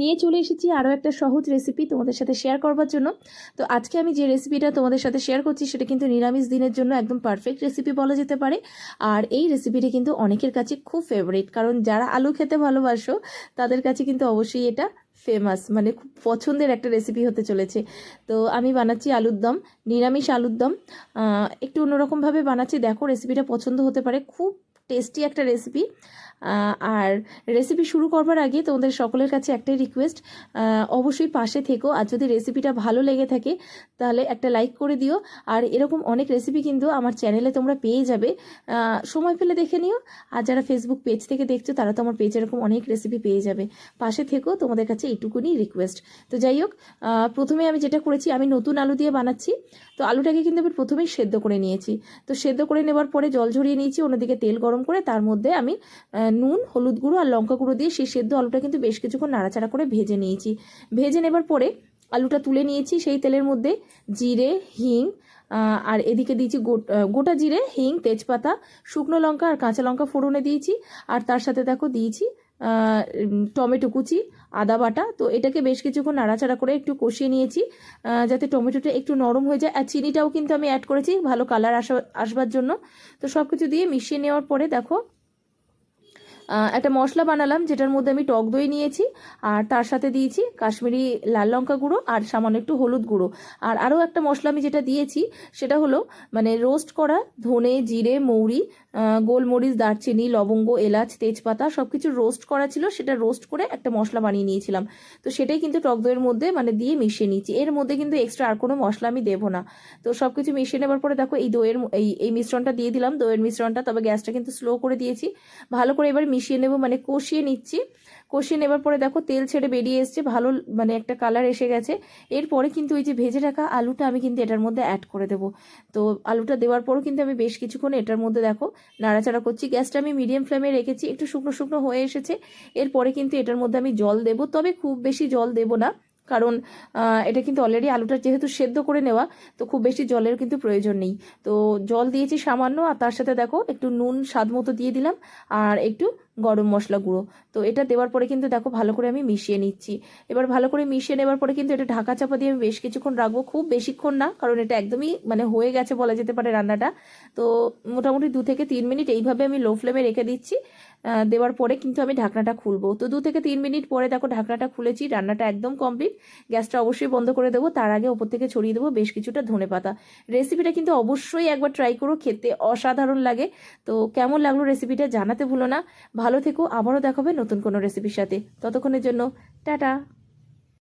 নিয়ে চলে এসেছি আরও একটা সহজ রেসিপি তোমাদের সাথে শেয়ার করবার জন্য। তো আজকে আমি যে রেসিপিটা তোমাদের সাথে শেয়ার করছি, সেটা কিন্তু নিরামিষ দিনের জন্য একদম পারফেক্ট রেসিপি বলা যেতে পারে। আর এই রেসিপিটা কিন্তু অনেকের কাছে খুব ফেভারিট কারণ যারা আলু খেতে ভালোবাসো, তাদের কাছে কিন্তু অবশ্যই এটা ফেমাস মানে খুব পছন্দের একটা রেসিপি হতে চলেছে। তো আমি বানাচ্ছি আলুর দম, নিরামিষ আলুর দম। একটু অন্যরকমভাবে বানাচ্ছি। দেখো রেসিপিটা পছন্দ হতে পারে। খুব টেস্টি একটা রেসিপি আর রেসিপি শুরু করবার আগে তোমাদের সকলের কাছে একটাই রিকোয়েস্ট অবশ্যই পাশে থেকো। আর যদি রেসিপিটা ভালো লেগে থাকে, তাহলে একটা লাইক করে দিও। আর এরকম অনেক রেসিপি কিন্তু আমার চ্যানেলে তোমরা পেয়ে যাবে। সময় পেলে দেখে নিও। আর যারা ফেসবুক পেজ থেকে দেখছ, তারা তো আমার পেজ এরকম অনেক রেসিপি পেয়ে যাবে। পাশে থেকো, তোমাদের কাছে এইটুকুনি রিকোয়েস্ট তো যাই হোক প্রথমে আমি যেটা করেছি, আমি নতুন আলু দিয়ে বানাচ্ছি। তো আলুটাকে কিন্তু আমি প্রথমেই সেদ্ধ করে নিয়েছি। তো সেদ্ধ করে নেবার পরে জল ঝরিয়ে নিয়েছি, অন্যদিকে তেল গরম করে তার মধ্যে আমি নুন, হলুদ গুঁড়ো আর লঙ্কা গুঁড়ো দিয়ে সেই সেদ্ধ আলুটা কিন্তু বেশ কিছুক্ষণ নাড়াচাড়া করে ভেজে নিয়েছি। ভেজে নেবার পরে আলুটা তুলে নিয়েছি সেই তেলের মধ্যে জিরে, হিং আর এদিকে দিয়েছি গোট- জিরে, হিং, তেজপাতা, শুকনো লঙ্কা আর কাঁচা লঙ্কা ফোড়নে দিয়েছি। আর তার সাথে দেখো দিয়েছি টমেটো কুচি, আদা বাটা। তো এটাকে বেশ কিছুক্ষণ নাড়াচাড়া করে একটু কষিয়ে নিয়েছি যাতে টমেটোটা একটু নরম হয়ে যায়। আর চিনিটাও কিন্তু আমি অ্যাড করেছি, ভালো কালার আসা, আসবার জন্য। তো সব কিছু দিয়ে মিশিয়ে নেওয়ার পরে দেখো একটা মশলা বানালাম, যেটার মধ্যে আমি টক দই নিয়েছি, আর তার সাথে দিয়েছি কাশ্মীরি লাল লঙ্কা গুঁড়ো আর সামান্য একটু হলুদ গুঁড়ো। আর আরও একটা মশলা আমি যেটা দিয়েছি, সেটা হলো মানে রোস্ট করা ধনে, জিরে, মৌরি গোলমরিচ, দারচিনি, লবঙ্গ, এলাচ, তেজপাতা সব কিছু রোস্ট করা ছিল, সেটা রোস্ট করে একটা মশলা বানিয়ে নিয়েছিলাম। তো সেটাই কিন্তু টক দইয়ের মধ্যে মানে দিয়ে মিশিয়ে নিয়েছি। এর মধ্যে কিন্তু এক্সট্রা আর কোনো মশলা আমি দেবো না। তো সব কিছু মিশিয়ে নেবার পরে দেখো এই দইয়ের এই এই মিশ্রণটা দিয়ে দিলাম। দইয়ের মিশ্রণটা, তবে গ্যাসটা কিন্তু স্লো করে দিয়েছি। ভালো করে এবার মিশিয়ে নেব মানে কষিয়ে নিচ্ছি। কষিয়ে নেবার পরে দেখো তেল ছেড়ে বেরিয়ে এসছে, ভালো মানে একটা কালার এসে গেছে। এরপরে কিন্তু ওই যে ভেজে রাখা আলুটা আমি কিন্তু এটার মধ্যে অ্যাড করে দেবো। তো আলুটা দেওয়ার পরও কিন্তু আমি বেশ কিছুক্ষণ এটার মধ্যে দেখো নাড়াচাড়া করছি। গ্যাসটা আমি মিডিয়াম ফ্লেমে রেখেছি, একটু শুকনো শুকনো হয়ে এসেছে। এরপরে কিন্তু এটার মধ্যে আমি জল দেবো, তবে খুব বেশি জল দেবো না। কারণ এটা কিন্তু অলরেডি আলুটা যেহেতু সেদ্ধ করে নেওয়া, তো খুব বেশি জলের কিন্তু প্রয়োজন নেই। তো জল দিয়েছি সামান্য, আর তার সাথে দেখো একটু নুন স্বাদ মতো দিয়ে দিলাম, আর একটু গরম মশলা গুঁড়ো। তো এটা দেওয়ার পরে কিন্তু দেখো ভালো করে আমি মিশিয়ে নিচ্ছি। এবার ভালো করে মিশিয়ে নেওয়ার পরে কিন্তু এটা ঢাকা চাপা দিয়ে আমি বেশ কিছুক্ষণ রাখব। খুব বেশিক্ষণ না, কারণ এটা একদমই মানে হয়ে গেছে বলা যেতে পারে রান্নাটা। তো মোটামুটি দু থেকে তিন মিনিট এইভাবে আমি লো ফ্লেমে রেখে দিচ্ছি। দেওয়ার পরে কিন্তু আমি ঢাকনাটা খুলবো। তো দু থেকে তিন মিনিট পরে দেখো ঢাকনাটা খুলেছি, রান্নাটা একদম কমপ্লিট গ্যাসটা অবশ্যই বন্ধ করে দেবো, তার আগে ওপর থেকে ছড়িয়ে দেবো বেশ কিছুটা ধনে পাতা। রেসিপিটা কিন্তু অবশ্যই একবার ট্রাই করো, খেতে অসাধারণ লাগে। তো কেমন লাগল রেসিপিটা জানাতে ভুলো না। ভালো থেকো, আবারও দেখাবে নতুন কোনো রেসিপির সাথে। ততক্ষণের জন্য, টাটা!